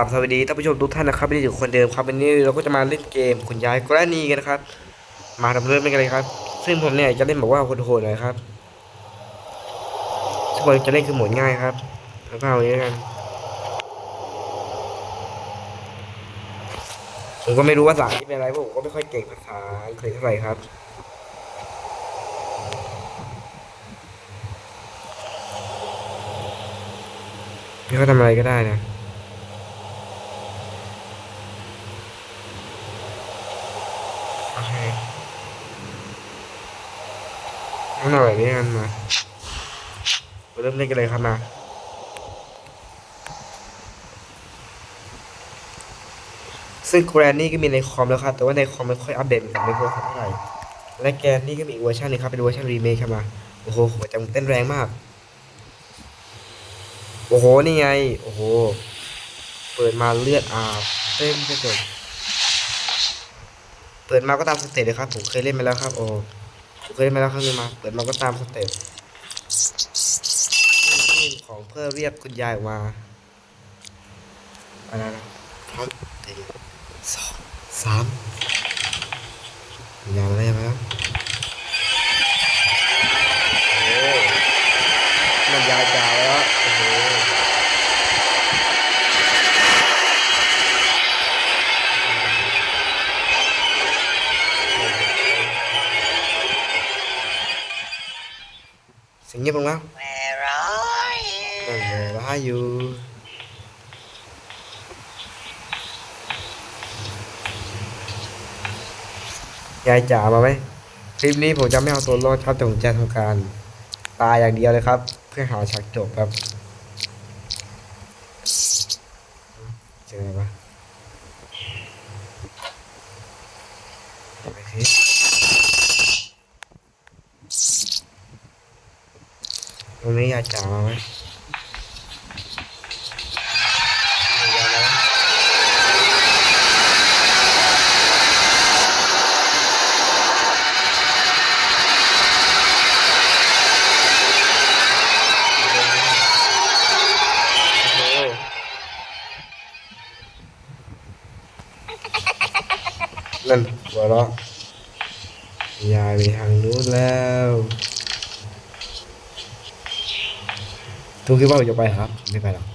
ครับสวัสดีท่านผู้ชมทุกท่านนะครับวันนี้อยู่คนเดิมครับวันนี้เราก็จะมาเล่นเกมคุณยายกรณีกันนะครับ มาทำเริ่มกันเลยครับ ซึ่งผมเนี่ยจะเล่นแบบว่าโหดๆหน่อยครับซึ่งผมจะเล่นคือโหมดง่ายครับแล้วก็เอาอย่างนี้กันผมก็ไม่รู้ว่าภาษาที่เป็นอะไรเพราะผมก็ไม่ค่อยเก่งภาษาอังกฤษเท่าไหร่ครับนี่เขาทำอะไรก็ได้นะ โอเค งั้นอาแบบนี้กันมาเริ่มเล่นกันเลยครับมาซึ่งแกรนนี่ก็มีในคอมแล้วครับ แต่ว่าในคอมไม่ค่อยอัปเดตเหมือนในโทรศัพท์เท่าไหร่ และแกรนนี่ก็มีอีกเวอร์ชันหนึงครับ เป็นเวอร์ชันรีเมคครับมา โอ้โหหัวใจมันเต้นแรงมาก โอ้โห นี่ไง โอ้โห เปิดมาเลือดอาบเต้นไปจบเปิดมาก็ตามสเต็ปเลยครับ ผมเคยเล่นมาแล้วครับ โอ้ เคยมาแล้วครั้งนึงมา เปิดเราก็ตามสเต็ปของเพื่อเรียกคุณยายมาอะไรนะพร้อมหนึ่งสองสามคุณยายมาได้ไหมครับโอ้มันยายจ๋าแล้วโอ้โห เสีย งเงียบลงแล้ว Where are you? นั่นเลยว่าอยู่ยายจ๋ามาไหมคลิปนี้ผมจะไม่เอาตัวรอดครับแต่ผมจะทำการตายอย่างเดียวเลยครับ เพื่อหาฉากจบครับเจออะไรปะไปสิ ตรงนี้ยายจ๋ามาไหมยายมาแล้วโอ้โหนั่นหัวเราะยายไปทางนู้นแล้ว ทุกคิดว่าจะไปครับ ไม่ไปหรอก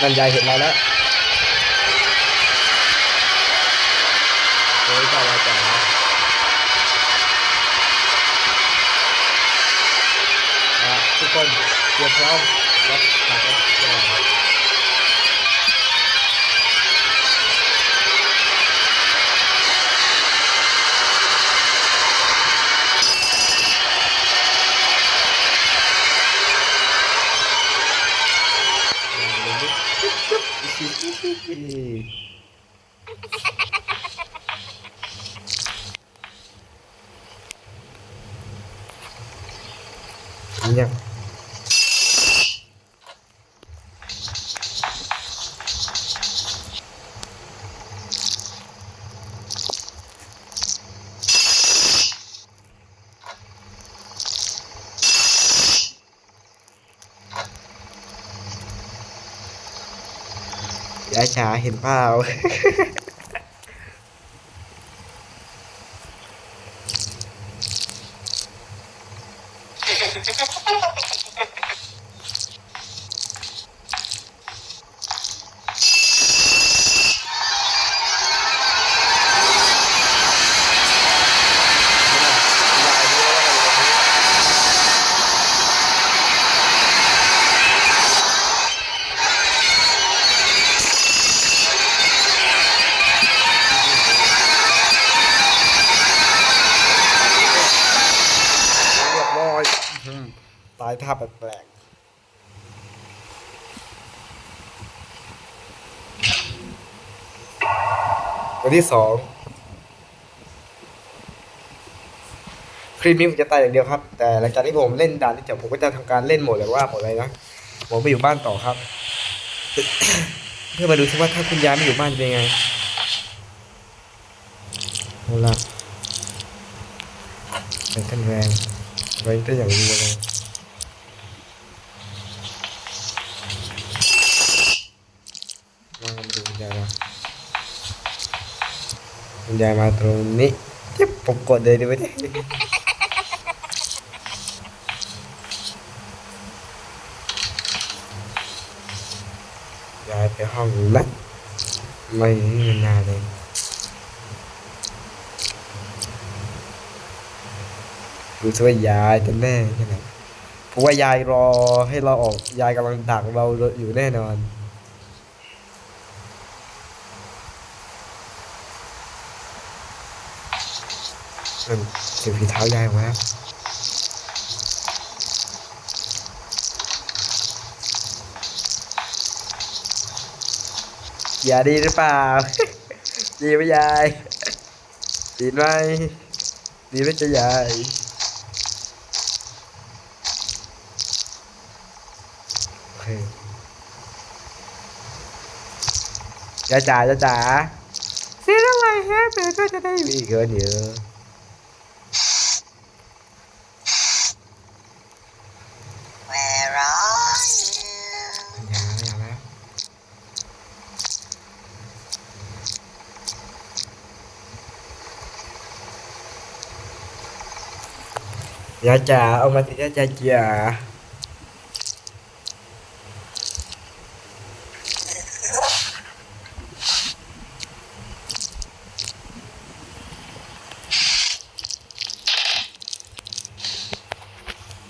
นั่นยายเห็นเราแล้วโอ้ยจ้าจ๋าทุกคนเตรียมพร้อมรับฉากรับแสด งค รับเงียบยายจ๋าเห็นเปล่า ตายท่าแปลกๆวันที่สองคลิปนี้ผมจะตายอย่างเดียวครับ แต่หลังจากที่ผมเล่นด่านที่จบผมก็จะทำการเล่นหมดเลยว่าหมดอะไรนะผมไปอยู่บ้านต่อครับ เพื่อมาดูซิว่าถ้าคุณยายไม่อยู่บ้านจะเป็นยังไงเอาละเป็นกันแรงไว้ก็อย่างรัวเลย ยายมาตรงนี้เจ็บผมกดเลยดีไหมเนี่ยายไปห้องแล้วไม่มีนานเลยดูสิว่ายายจะแน่ใช่ไหมเพราะว่ายายรอให้เราออกยายกำลังดักเราอยู่แน่นอน นั่นเสียงฝีเท้ายายออกมาอย่าดีหรือเปล่า ดีไหมยาย ดีไหมดีไหมจะยายโอเคยายจ๋ายายจ๋าเสียงอะไรฮะเบก็จะได้มีเกินเยอะ แวร์ร้อย อย่าอย่าแล้ว ยาจ๋าเอามาสิยาจ๋าจ๋า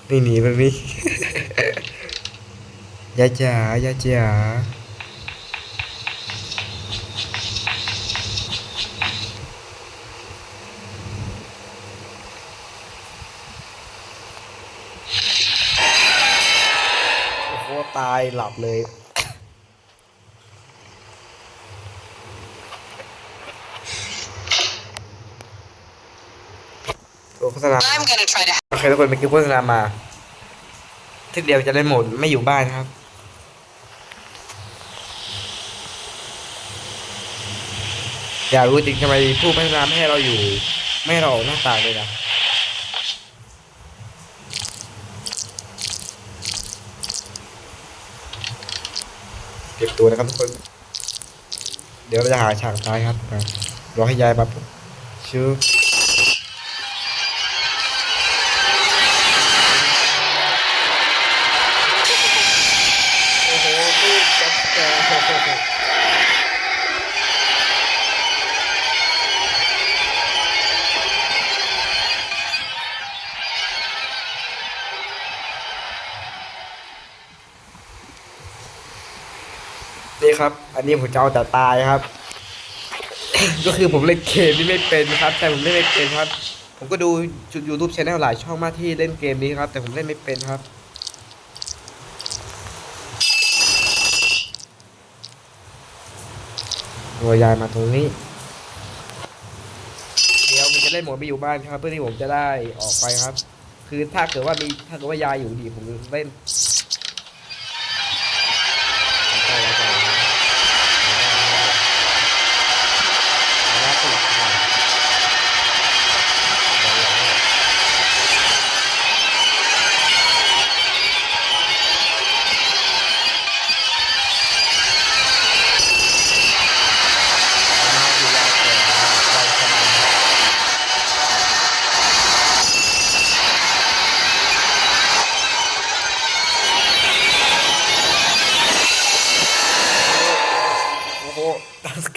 ไม่หนีไปมิยาจ๋ายาจ๋าโอ้โหตาย หลับเลยโอ้โฆษณา I'm gonna try to โอเคทุกคนไปกินโฆษณามาทีเดียวจะได้หมดไม่อยู่บ้านครับ อยากรู้จริงทำไมผู้พัฒนาไม่ให้เราอยู่ ไม่ให้เราออกหน้าต่างเลยนะ ก็บตัวนะครับทุกคน เดี๋ยวเราจะหาฉากท้ายครับรอให้ยายมาปุ๊บชื่อโอ้โหลูกจับแก ครับ อันนี้ผมจะเอาแต่ตายครับ ก็คือผมเล่นเกมนี่ไม่เป็นครับ แต่ผมเล่นไม่เป็นครับ ผมก็ดูจุดยูทูบช anel หลายช่องมากที่เล่นเกมนี้ครับ แต่ผมเล่นไม่เป็นครับตัวยายมาตรงนี้ เดี๋ยวผมจะเล่นหมดไม่อยู่บ้านครับ เพื่อที่ผมจะได้ออกไปครับ คือถ้าเกิดว่ามีถ้าเกิดว่ายายอยู่ดีผมเล่น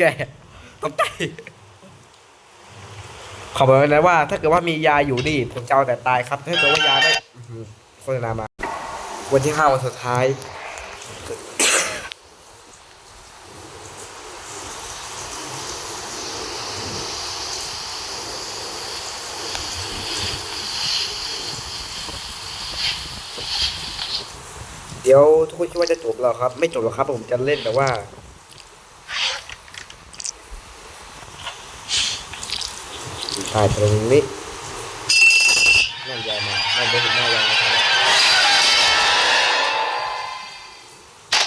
ตังสแกตกใจขอบอกไว้นะว่า ถ้าเกิดว่ามียาอยู่นี่ผมจะเอาแต่ตายครับ ถ้าเกิดว่ายาได้โฆษณามา วันที่ห้าวันสุดท้าย เดี๋ยวทุกคนคิดว่าจะจบแล้วครับ ไม่จบหรอกครับ ผมจะเล่นแบบว่า ถ่ายตรงนี้นั่นยายมานั่นเป็นหน้ายายนะครับ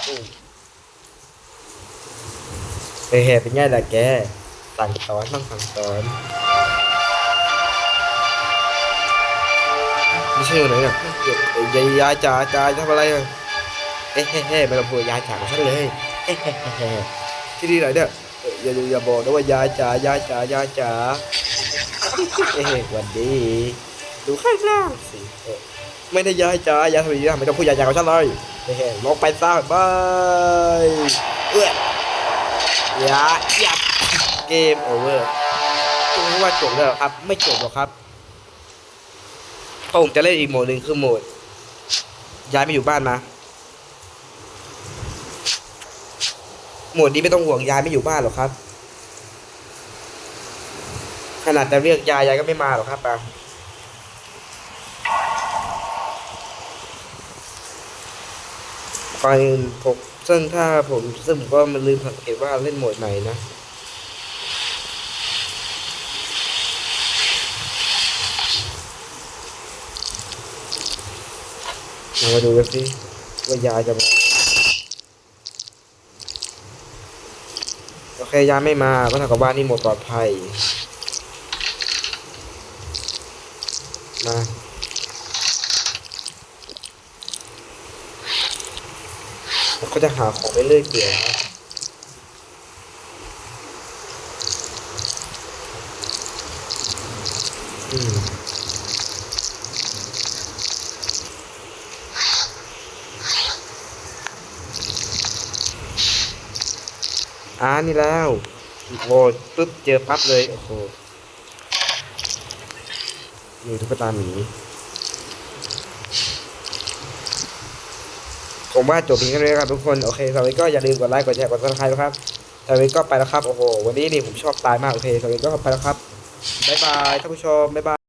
อู้ไปแห่เป็นไงล่ะแกสั่งสอนต้องสั่งสอนไม่ใช่อยู่ไหนเนี่ยยายยายจ๋ายาทำอะไรอะเอ๊ะเฮ้เฮ้ไม่ต้องพูดยายจ๋าของฉันเลยเอ๊ะเฮ้เฮ้เฮ้ที่นี่ไหนเนี่ยเอ่ออย่าอย่าบอกนะว่ายายจ๋ายายจ๋ายายจ๋า เอ๊ะวันดี ดูข้างล่างสิเอ๊ะไม่ได้ย้ายจ๋ายายทวีตนะไม่ต้องพูดยายจ๋าของฉันเลยเฮ้เฮ้ลงไปซะบายเอื้อยาอย่าเกมโอเวอร์ตรงว่าจบแล้วหรอครับ ไม่จบหรอกครับเพราะผมจะเล่นอีกโหมดหนึ่งคือโหมด ย้ายไม่อยู่บ้านนะโหมดนี้ไม่ต้องห่วงย้ายไม่อยู่บ้านหรอกครับ นาดจะเรียกยายยายก็ไม่มาหรอกครับอะก่อนอื่นผมซึ่งถ้าผมซึ่งผมก็มันลืมสังเกตว่าเล่นโหมดไหนนะมาดูกันสิว่ายายจะมาโอเคยายไม่มาก็เท่ากับว่านี่หมดปลอดภัย มาผมก็จะหาของไปเรื่อยเปื่ยครับอืมอ่านี่แล้วโอ้ปึ๊บเจอปั๊บเลย โอ้โห นี่ตุ๊กตาหมีผมว่าจบเพียงแค่นี้ครับทุกคนโอเคสำหรับวันนี้ก็อย่าลืมกดไลค์กดแชร์กดซับสไครต์นะครับสำหรับวันนี้ก็ไปแล้วครับโอ้โหวันนี้นี่ผมชอบตายมากโอเคสำหรับวันนี้ก็ไปแล้วครับบ๊ายบายท่านผู้ชมบ๊ายบาย